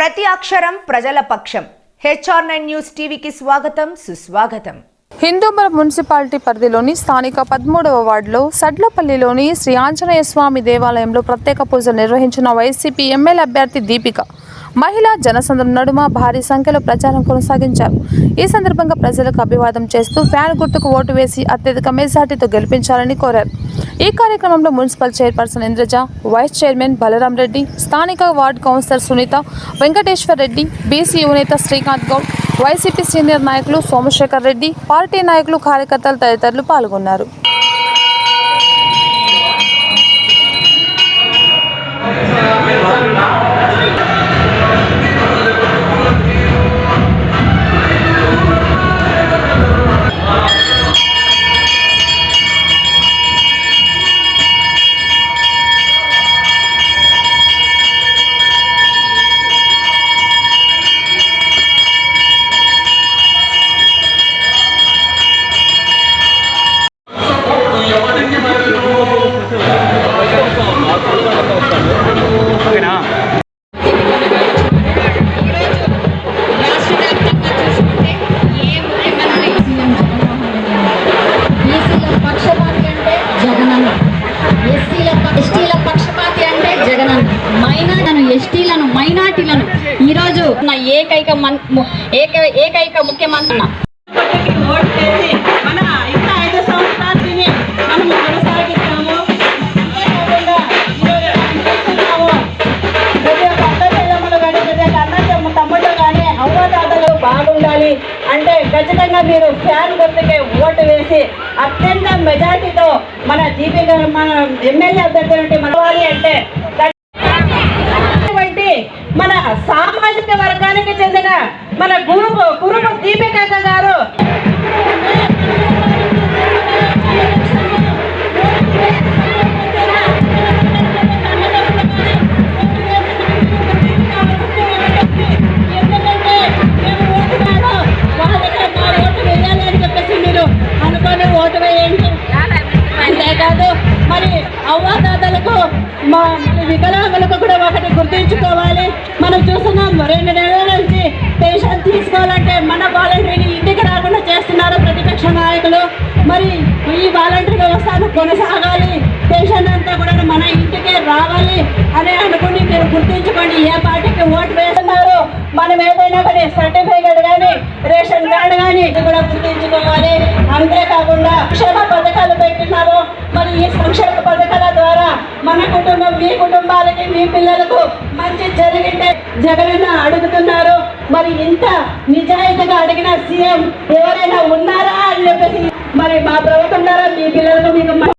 ప్రతి అక్షరం ప్రజల పక్షం. హెచ్ఆర్ నైన్ న్యూస్ టీవీకి స్వాగతం సుస్వాగతం. హిందూపురం మున్సిపాలిటీ పరిధిలోని స్థానిక పదమూడవ వార్డులో సడ్లపల్లిలోని శ్రీ ఆంజనేయ స్వామి దేవాలయంలో ప్రత్యేక పూజలు నిర్వహించిన వైసీపీ ఎమ్మెల్యే అభ్యర్థి దీపిక. మహిళా జనసంద్రం నడుమ భారీ సంఖ్యలో ప్రచారం కొనసాగించారు. ఈ సందర్భంగా ప్రజలకు అభివాదం చేస్తూ ఫ్యాన్ గుర్తుకు ఓటు వేసి అత్యధిక మెజార్టీతో గెలిపించాలని కోరారు. ఈ కార్యక్రమంలో municipal chairperson Indraja vice chairman Balaram Reddy స్థానిక ward councillor Sunitha Venkateshwar Reddy BC యువనేత శ్రీకాంత్ గౌడ్ వైసీపీ సీనియర్ నాయకులు సోమశేఖర్ రెడ్డి పార్టీ నాయకులు కార్యకర్తలు తదితరులు పాల్గొన్నారు. ఓకేనా? ఎస్టీలను మైనార్టీలను ఈరోజు నా ఏకైక మన్- ఏక ఏకైక ముఖ్యమంత్రి బాగుండాలి. అంటే ఖచ్చితంగా మీరు ఫ్యాన్ గుర్తుకే ఓటు వేసి అత్యంత మెజార్టీతో మన జీపీ గారు మన ఎమ్మెల్యే అభ్యర్థి మనవాలి అంటే అటువంటి మన సామాజిక వర్గానికి చెందిన మన గురువు గురువు దీపిక మా వికలాంగులకు కూడా ఒకటి గుర్తుంచుకోవాలి. మనం చూస్తున్నాం రెండు నెలల నుంచి పెన్షన్ తీసుకోవాలంటే మన వాలంటీర్ని ఇంటికి రాకుండా చేస్తున్నారు ప్రతిపక్ష నాయకులు. మరి ఈ వాలంటీర్ వ్యవస్థను కొనసాగాలి. పెన్షన్ అంతా కూడా మన ఇంటికే రావాలి అని అనుకుని మీరు గుర్తించుకోండి ఏ పార్టీకి ఓటు వేస్తున్నారు. మనం ఏదైనా కానీ సర్టిఫికేట్ కానీ రేషన్ కార్డు కానీ ఇది కూడా గుర్తుంచుకోవాలి. అంతేకాకుండా సంక్షేమ మరి ఈ సంక్షేమ పథకాల ద్వారా మన కుటుంబం మీ కుటుంబాలకి మీ పిల్లలకు మంచి జరిగింటే జగనన్న అడుగుతున్నారు. మరి ఇంత నిజాయితీగా అడిగిన సీఎం ఎవరైనా ఉన్నారా అని చెప్పేసి మరి మా ప్రభుత్వం ద్వారా మీ పిల్లలకు మీకు